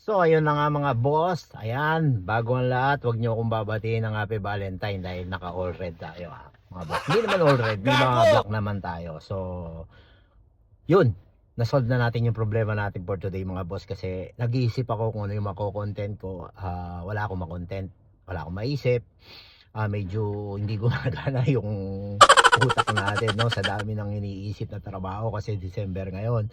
So, ayun na nga mga boss. Ayan, bago ang lahat, huwag niyo akong babatiin ng Happy Valentine dahil naka-all red tayo ha. Mga boss. Hindi naman all red, may mga black naman tayo. So, yun. Nasolve na natin yung problema natin for today mga boss kasi nag-iisip ako kung ano yung mako-content ko. Ah, wala akong makontent. Wala akong maisip. Ah, medyo hindi gumagana yung utak natin no sa dami ng iniisip na trabaho kasi December ngayon.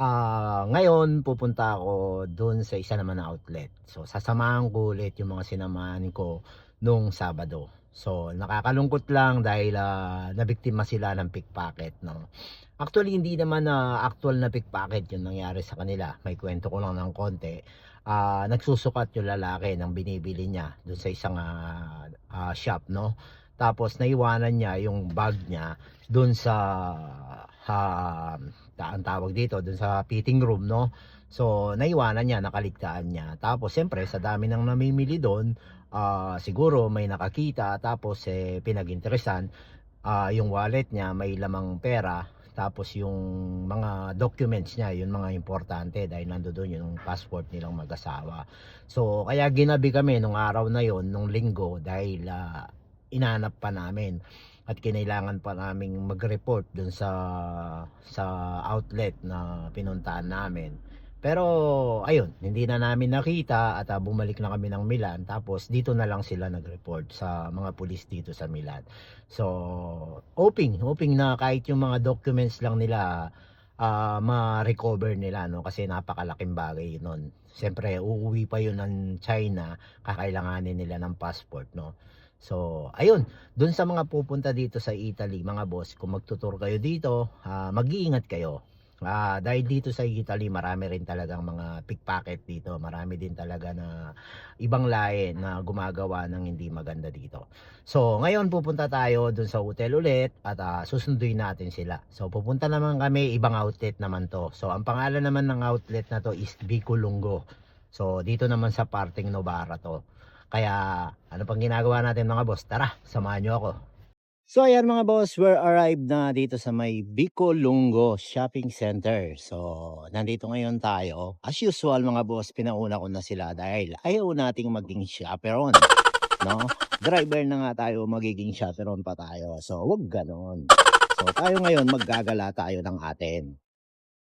Ah, ngayon pupunta ako doon sa isa naman na outlet. So sasamahan ko ulit yung mga sinamahan ko nung Sabado. So nakakalungkot lang dahil ah, nabiktima sila ng pickpocket no. Actually hindi naman na actual na pickpocket yung nangyari sa kanila. May kwento ko lang ng konti. Ah, nagsusukat yung lalaki ng binibili niya doon sa isang ah, ah, shop no. Tapos naiwanan niya yung bag niya doon sa ta- ang tawag dito dun sa fitting room no? So naiwanan niya nakaligtaan niya. Tapos siyempre sa dami ng namimili doon ah, siguro may nakakita. Tapos eh pinag-interesan ah, yung wallet niya may lamang pera. Tapos yung mga documents niya yun mga importante dahil nandoon yung passport nilang mag-asawa. So kaya ginabi kami nung araw na yon nung linggo dahil ah, inanap pa namin at kinailangan pa naming mag-report dun sa sa outlet na pinuntahan namin. Pero ayun, hindi na namin nakita at ah, bumalik na kami ng Milan tapos dito na lang sila nag-report sa mga pulis dito sa Milan. So, hoping, hoping na kahit yung mga documents lang nila ah, ma-recover nila no kasi napakalaking bagay nun. Siyempre, uuwi pa yun ng China, kakailanganin nila ng passport no. So, ayun, doon sa mga pupunta dito sa Italy, mga boss, kung magtutur kayo dito, ah, mag-iingat kayo. Ah, dahil dito sa Italy, marami rin talagang mga pickpocket dito. Marami din talaga na ibang lahi na gumagawa ng hindi maganda dito. So, ngayon pupunta tayo doon sa hotel ulit at ah, susunduin natin sila. So, pupunta naman kami, ibang outlet naman to. So, ang pangalan naman ng outlet na to is Bicolungo. So, dito naman sa parting Novara to. Kaya ano pang ginagawa natin mga boss? Tara, samahan nyo ako. So ayan mga boss, we're arrived na dito sa may Bicolungo Shopping Center. So nandito ngayon tayo. As usual mga boss, pinauna ko na sila dahil ayaw nating maging chaperon. No? Driver na nga tayo, magiging chaperon pa tayo. So wag ganon. So tayo ngayon, maggagala tayo ng atin.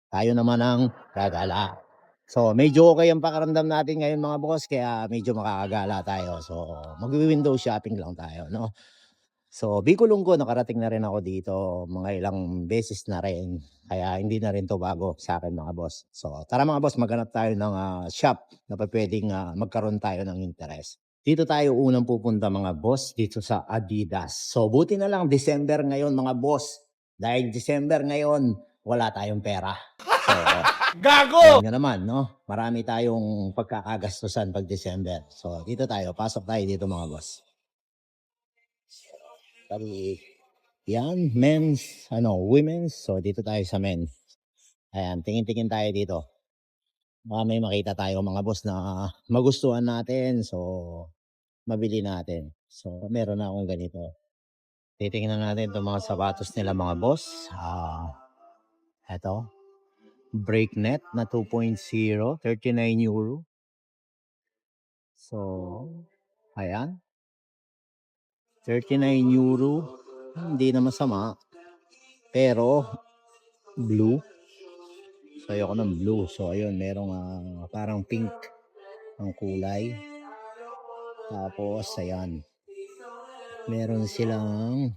Tayo naman ang gagala. So, medyo okay ang pakaramdam natin ngayon mga boss, kaya medyo makakagala tayo. So, mag-window shopping lang tayo, no? So, Bicolunggo, nakarating na rin ako dito mga ilang beses na rin. Kaya hindi na rin to bago sa akin mga boss. So, tara mga boss, maghanap tayo ng ah, shop na pa pwedeng ah, magkaroon tayo ng interest. Dito tayo unang pupunta mga boss, dito sa Adidas. So, buti na lang December ngayon mga boss. Dahil December ngayon, wala tayong pera. Gago! Nyo naman, no? Marami tayong pagkakagastusan pag December. So, dito tayo. Pasok tayo dito mga boss. Sabi, yan, men's, ano, women's. So, dito tayo sa men's. Ayan, tingin-tingin tayo dito. Baka may makita tayo mga boss na magustuhan natin. So, mabili natin. So, meron na akong ganito. Titingnan natin itong mga sapatos nila mga boss. Ah, eto breaknet na 2.0, 39 euro. So, ayan. 39 euro. Hindi na masama. Pero, blue. So, ayoko ng blue. So, ayun, merong ah, parang pink ang kulay. Tapos, ayan. Meron silang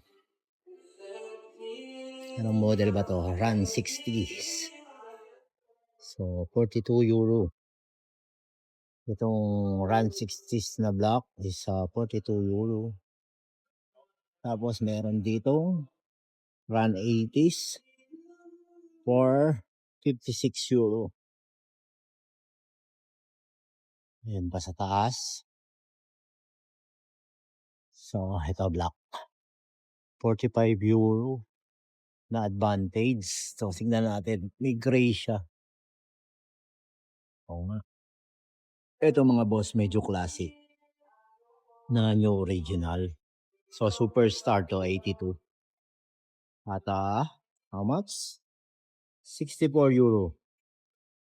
anong model ba to? Run 60s. So, 42 euro. Itong Run 60s na block is uh, 42 euro. Tapos meron dito Run 80s for 56 euro. Ayan pa sa taas. So, ito black. 45 euro na advantage. So, tingnan natin. May gray siya. Oo nga. Ito mga boss, medyo classic. Na new original. So, superstar to 82. At ah, how much? 64 euro.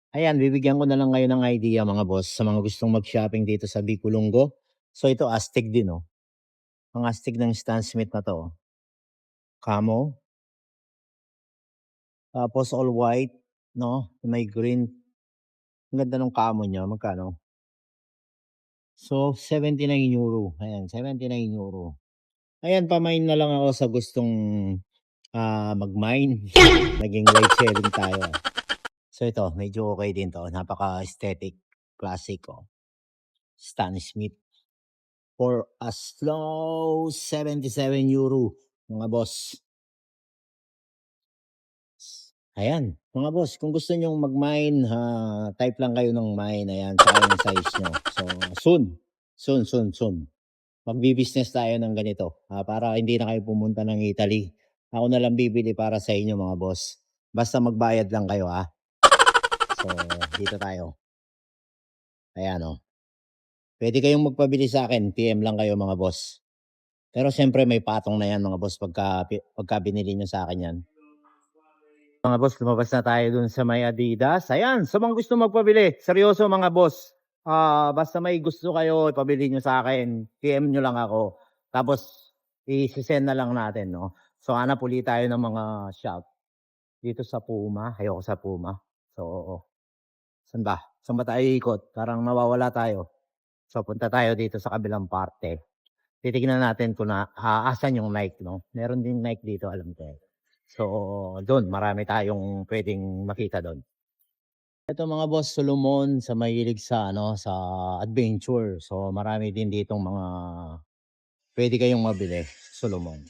Ayan, bibigyan ko na lang ngayon ng idea mga boss sa mga gustong mag-shopping dito sa Bicolongo. So ito Aztec din oh. Ang Aztec ng Stan Smith na to. oh. Camo. Tapos all white, no? May green. Ganda ng camo niya. Magkano? So 79 euro. Ayan, 79 euro. Ayan, pamain na lang ako sa gustong ah, mag-mine. Naging light selling tayo. So ito, medyo okay din to. Napaka-aesthetic. Classic oh. Stan Smith. For as low 77 euro. Mga boss. Ayan, mga boss, kung gusto nyong mag-mine, ha, type lang kayo ng mine. Ayan, saka yung size nyo. So, soon. Soon, soon, soon. Magbi-business tayo ng ganito. ah, para hindi na kayo pumunta ng Italy. Ako na lang bibili para sa inyo mga boss. Basta magbayad lang kayo ha. So, dito tayo. Ayan o. Pwede kayong magpabili sa akin. PM lang kayo mga boss. Pero siyempre may patong na yan mga boss pagka, pagka binili nyo sa akin yan. Mga boss, lumabas na tayo dun sa may Adidas. Ayan, sa mga gusto magpabili. Seryoso mga boss. Ah, basta may gusto kayo, ipabili nyo sa akin. PM nyo lang ako. Tapos, i-send na lang natin, no? So, hanap uli tayo ng mga shop. Dito sa Puma. Ayoko sa Puma. So, oo. Saan ba? Saan ba tayo ikot? Parang nawawala tayo. So, punta tayo dito sa kabilang parte. Titignan natin kung na, ah, asan yung Nike, no? Meron din Nike dito, alam ko. eh. So, doon, marami tayong pwedeng makita doon. Ito mga boss, Solomon sa mahilig sa ano sa adventure. So marami din ditong mga pwede kayong mabili, Solomon.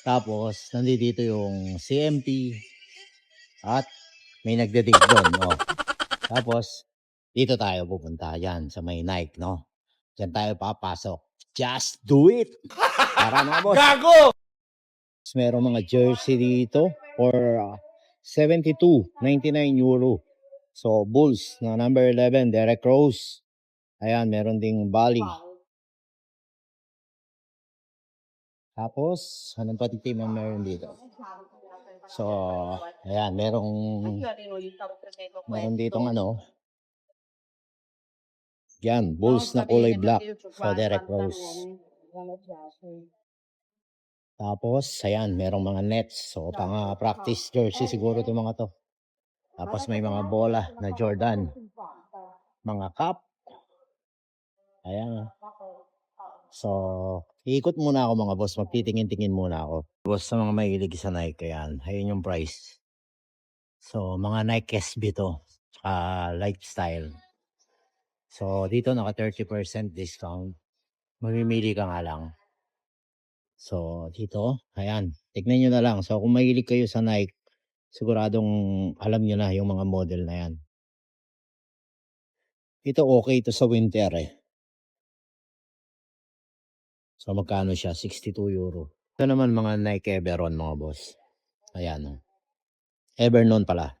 Tapos nandito yung CMP at may nagdidig doon, oh. Tapos dito tayo pupunta yan sa may Nike, no? Diyan tayo papasok. Just do it. Para mga boss. Gago! Merong mga jersey dito for uh, 72.99 euro. So Bulls na number 11, Derek Rose. Ayan, meron ding Bali. Tapos, anong pati team ang meron dito? So, ayan, merong meron ditong ano. Yan, Bulls na kulay black. So, Derek Rose. Tapos, ayan, merong mga nets. So, pang ah, practice jersey siguro itong mga to. Tapos may mga bola na Jordan. Mga cup. Ayan. oh. So, iikot muna ako mga boss. Magtitingin-tingin muna ako. Boss sa mga mahilig sa Nike, ayan. Ayun yung price. So, mga Nike SB to. Tsaka lifestyle. So, dito naka 30% discount. Mamimili ka nga lang. So, dito, ayan. Tignan nyo na lang. So, kung mahilig kayo sa Nike, siguradong alam nyo na yung mga model na yan. Ito okay ito sa winter eh. So magkano siya? 62 euro. Ito naman mga Nike Everon mga boss. Ayan. oh. Evernon pala.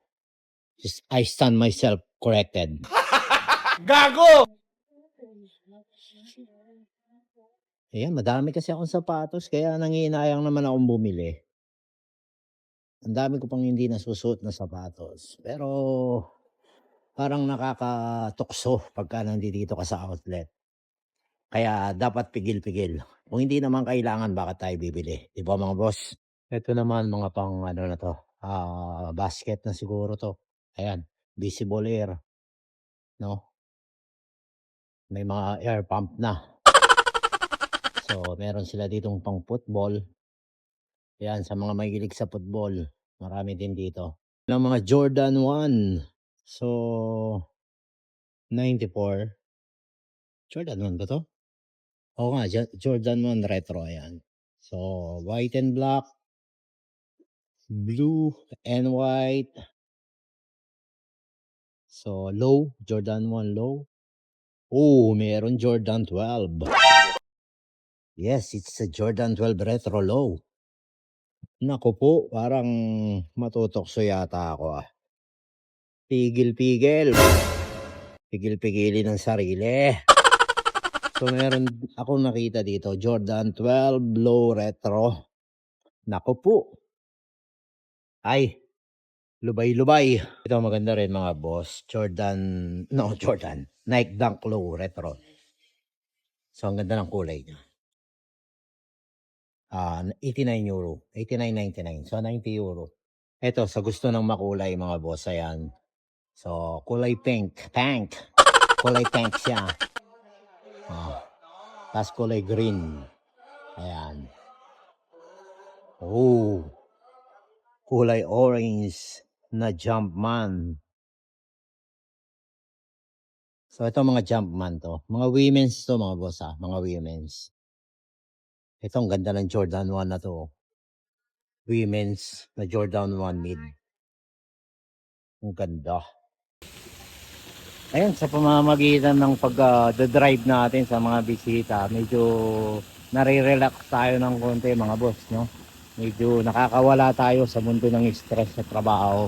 Just- I stand myself corrected. Gago! Ayan, madami kasi akong sapatos kaya nangihinayang naman akong bumili. Ang dami ko pang hindi nasusuot na sapatos. Pero parang nakakatukso pagka nandito ka sa outlet. Kaya dapat pigil-pigil. Kung hindi naman kailangan, bakit tayo bibili? Di ba mga boss? Ito naman mga pang ano na to. ah basket na siguro to. Ayan. Visible air. No? May mga air pump na. So, meron sila ditong pang football. Ayan, sa mga mahilig sa football. Marami din dito. Ng mga Jordan 1. So, 94. Jordan 1 ba to? Oo nga, Jo- Jordan 1 retro ayan. So, white and black, blue and white. So, low, Jordan 1 low. Oh, meron Jordan 12. Yes, it's a Jordan 12 retro low. Naku po, parang matutokso yata ako ah. Pigil-pigil. Pigil-pigilin ng sarili. So meron ako nakita dito, Jordan 12 low retro. Naku po. Ay, Lubay-lubay. Ito maganda rin mga boss. Jordan, no Jordan. Nike Dunk Low Retro. So ang ganda ng kulay niya. Ah, 89 euro. 89.99. So 90 euro. Ito sa gusto ng makulay mga boss ayan. So kulay pink, pink. Kulay pink siya. Ah. Tapos kulay green. Ayan. Oh. Kulay orange na Jumpman. So ito mga Jumpman to. Mga women's to mga boss ah. Mga women's. Ito ang ganda ng Jordan 1 na to. Women's na Jordan 1 mid. Ang ganda. Ayan, sa pamamagitan ng pag-drive natin sa mga bisita, medyo nare-relax tayo ng konti mga boss, no? Medyo nakakawala tayo sa mundo ng stress sa trabaho.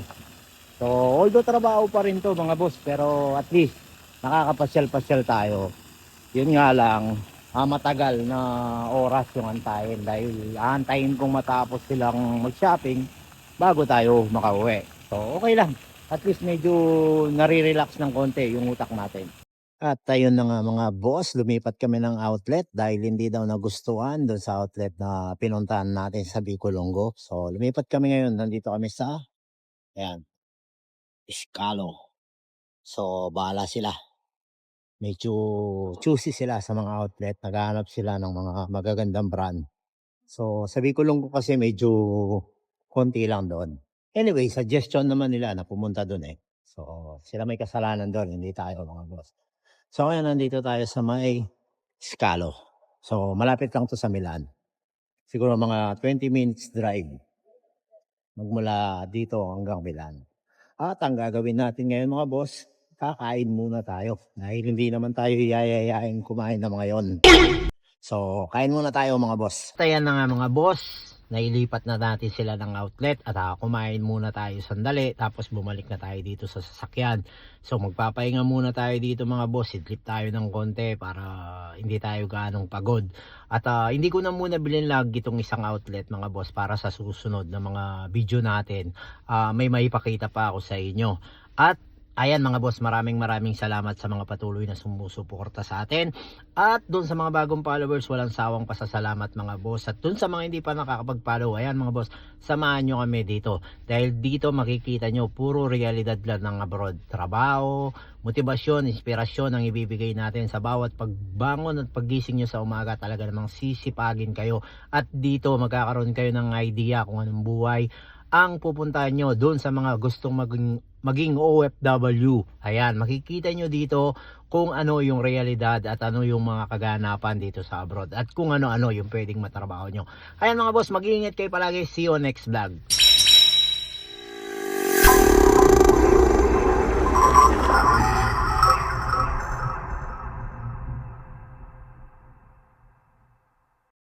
So, although trabaho pa rin to mga boss, pero at least nakakapasyal-pasyal tayo. Yun nga lang, ah, matagal na oras yung antayin dahil aantayin kong matapos silang mag-shopping bago tayo makauwi. So, okay lang at least medyo nare-relax ng konti yung utak natin. At ayun na nga mga boss, lumipat kami ng outlet dahil hindi daw nagustuhan doon sa outlet na pinuntahan natin sa Bicolongo. So lumipat kami ngayon, nandito kami sa, ayan, Iskalo. So bahala sila. Medyo choosy sila sa mga outlet, naghahanap sila ng mga magagandang brand. So sa Bicolongo kasi medyo konti lang doon. Anyway, suggestion naman nila na pumunta doon eh. So, sila may kasalanan doon, hindi tayo mga boss. So, ngayon nandito tayo sa may Scalo. So, malapit lang to sa Milan. Siguro mga 20 minutes drive. Magmula dito hanggang Milan. At ang gagawin natin ngayon mga boss, kakain muna tayo. Dahil hindi naman tayo yayayain kumain na mga yon. So, kain muna tayo mga boss. Tayan na nga mga boss. Nailipat na natin sila ng outlet at ah, kumain muna tayo sandali tapos bumalik na tayo dito sa sasakyan. So magpapahinga muna tayo dito mga boss. Idlip tayo ng konti para hindi tayo ganong pagod. At ah, hindi ko na muna bilhin lagi itong isang outlet mga boss para sa susunod na mga video natin. ah, may maipakita pa ako sa inyo. At Ayan mga boss, maraming maraming salamat sa mga patuloy na sumusuporta sa atin. At doon sa mga bagong followers, walang sawang pasasalamat mga boss. At doon sa mga hindi pa nakakapag-follow, ayan mga boss, samahan nyo kami dito. Dahil dito makikita nyo, puro realidad lang ng abroad. Trabaho, motivasyon, inspirasyon ang ibibigay natin sa bawat pagbangon at paggising nyo sa umaga. Talaga namang sisipagin kayo. At dito magkakaroon kayo ng idea kung anong buhay ang pupuntahan nyo doon sa mga gustong maging, maging OFW. Ayan, makikita nyo dito kung ano yung realidad at ano yung mga kaganapan dito sa abroad at kung ano-ano yung pwedeng matrabaho nyo. Ayan mga boss, mag-iingat kayo palagi. See you next vlog.